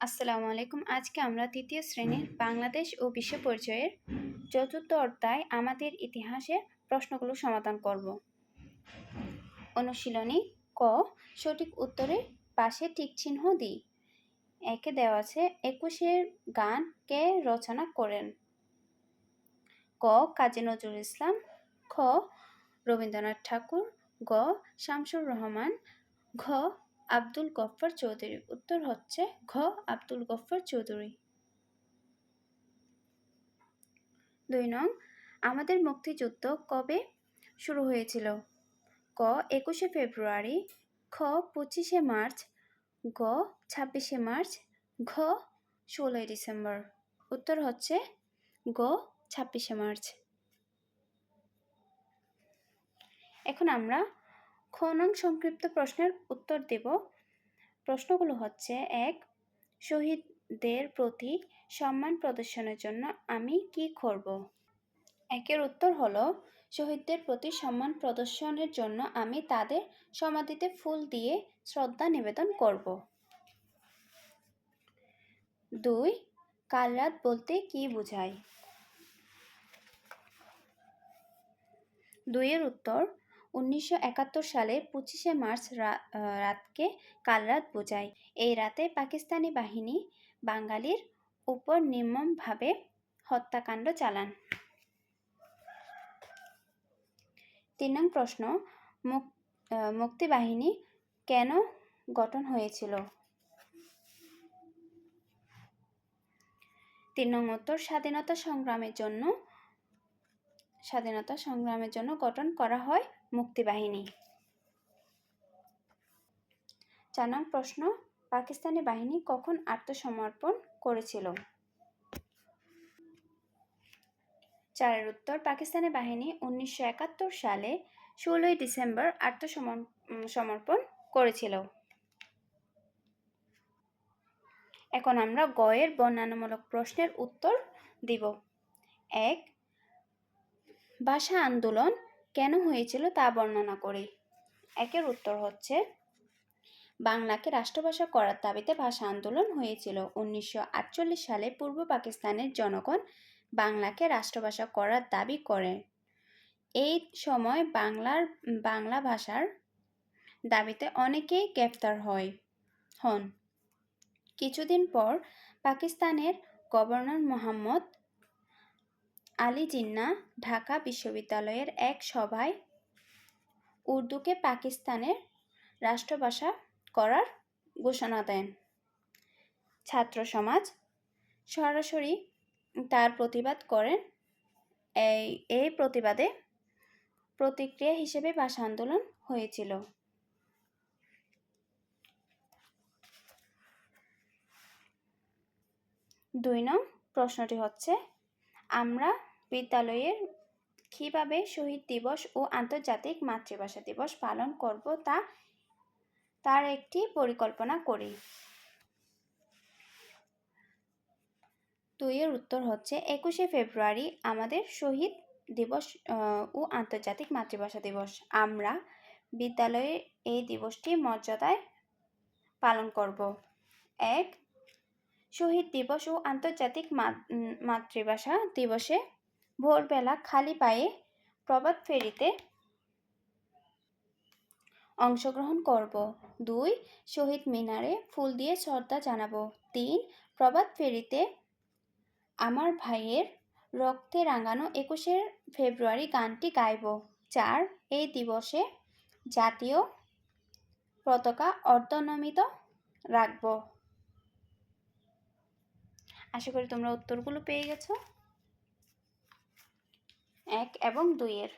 আসসালামু আলাইকুম। আজকে আমরা তৃতীয় শ্রেণির বাংলাদেশ ও বিশ্ব পরিচয়ের চতুর্থ অধ্যায় আমাদের ইতিহাসের প্রশ্নগুলো সমাধান করব। অনুশীলনী ক, সঠিক উত্তরের পাশে টিক চিহ্ন দিই। একে দেওয়া আছে, একুশের গান কে রচনা করেন? ক, কাজী নজরুল ইসলাম। খ, রবীন্দ্রনাথ ঠাকুর। গ, শামসুর রহমান। ঘ আব্দুল গফ্ফর চৌধুরী। উত্তর হচ্ছে ঘ, আব্দুল গফ্ফর চৌধুরী। দুই নং, আমাদের মুক্তিযুদ্ধ কবে শুরু হয়েছিল? ক, একুশে ফেব্রুয়ারি, খ, পঁচিশে মার্চ, গ, ছাব্বিশে মার্চ, ঘ, ষোলোই ডিসেম্বর। উত্তর হচ্ছে গ ছাব্বিশে মার্চ। এখন আমরা খ নং সংক্ষিপ্ত প্রশ্নের উত্তর দেব। প্রশ্নগুলো হচ্ছে, এক, শহীদদের প্রতি সম্মান প্রদর্শনের জন্য আমি কি করব? একের উত্তর হলো, শহীদদের প্রতি সম্মান প্রদর্শনের জন্য আমি তাদের সমাধিতে ফুল দিয়ে শ্রদ্ধা নিবেদন করব। দুই, কাল রাত বলতে কি বোঝায়? দুইয়ের উত্তর উনিশশো একাত্তর সালে পঁচিশে মার্চ রাতকে কালরাত বোঝায়। এই রাতে পাকিস্তানি বাহিনী বাঙালির উপর নির্মমভাবে হত্যাকাণ্ড চালান। তিন নং প্রশ্ন মুক্তিবাহিনী কেন গঠন হয়েছিল? তিন নং উত্তর, স্বাধীনতা সংগ্রামের জন্য, স্বাধীনতা সংগ্রামের জন্য গঠন করা হয় মুক্তিবাহিনী। চার নং প্রশ্ন, পাকিস্তানি বাহিনী কখন আত্মসমর্পণ করেছিল? চারের উত্তর, পাকিস্তানি বাহিনী উনিশশো একাত্তর সালে ষোলোই ডিসেম্বর আত্মসমর্পণ করেছিল। এখন আমরা গয়ের বর্ণনামূলক প্রশ্নের উত্তর দিব। এক, ভাষা আন্দোলন কেন হয়েছিল তা বর্ণনা করি। একের উত্তর হচ্ছে, বাংলাকে রাষ্ট্রভাষা করার দাবিতে ভাষা আন্দোলন হয়েছিল। উনিশশো আটচল্লিশ সালে পূর্ব পাকিস্তানের জনগণ বাংলাকে রাষ্ট্রভাষা করার দাবি করে। এই সময় বাংলার, বাংলা ভাষার দাবিতে অনেকেই গ্রেফতার হয়, হন। কিছুদিন পর পাকিস্তানের গভর্নর মোহাম্মদ আলী জিন্না ঢাকা বিশ্ববিদ্যালয়ের এক সভায় উর্দুকে পাকিস্তানের রাষ্ট্রভাষা করার ঘোষণা দেন। ছাত্র সমাজ সরাসরি তার প্রতিবাদ করেন। এই এই প্রতিবাদে প্রতিক্রিয়া হিসেবে ভাষা আন্দোলন হয়েছিল। দুই নং প্রশ্নটি হচ্ছে, আমরা বিদ্যালয়ের কীভাবে শহীদ দিবস ও আন্তর্জাতিক মাতৃভাষা দিবস পালন করব তা তার একটি পরিকল্পনা করি। দুইয়ের উত্তর হচ্ছে, একুশে ফেব্রুয়ারি আমাদের শহীদ দিবস ও আন্তর্জাতিক মাতৃভাষা দিবস। আমরা বিদ্যালয়ে এই দিবসটি মর্যাদায় পালন করব। এক, শহীদ দিবস ও আন্তর্জাতিক মাতৃভাষা দিবসে ভোরবেলা খালি পায়ে প্রভাত ফেরিতে অংশগ্রহণ করব। দুই, শহীদ মিনারে ফুল দিয়ে শ্রদ্ধা জানাব। তিন, প্রভাত ফেরিতে আমার ভাইয়ের রক্তে রাঙানো একুশে ফেব্রুয়ারি গানটি গাইব। চার, এই দিবসে জাতীয় পতাকা অর্ধনমিত রাখব। আশা করি তোমরা উত্তরগুলো পেয়ে গেছো। এক এবং দুইয়ের।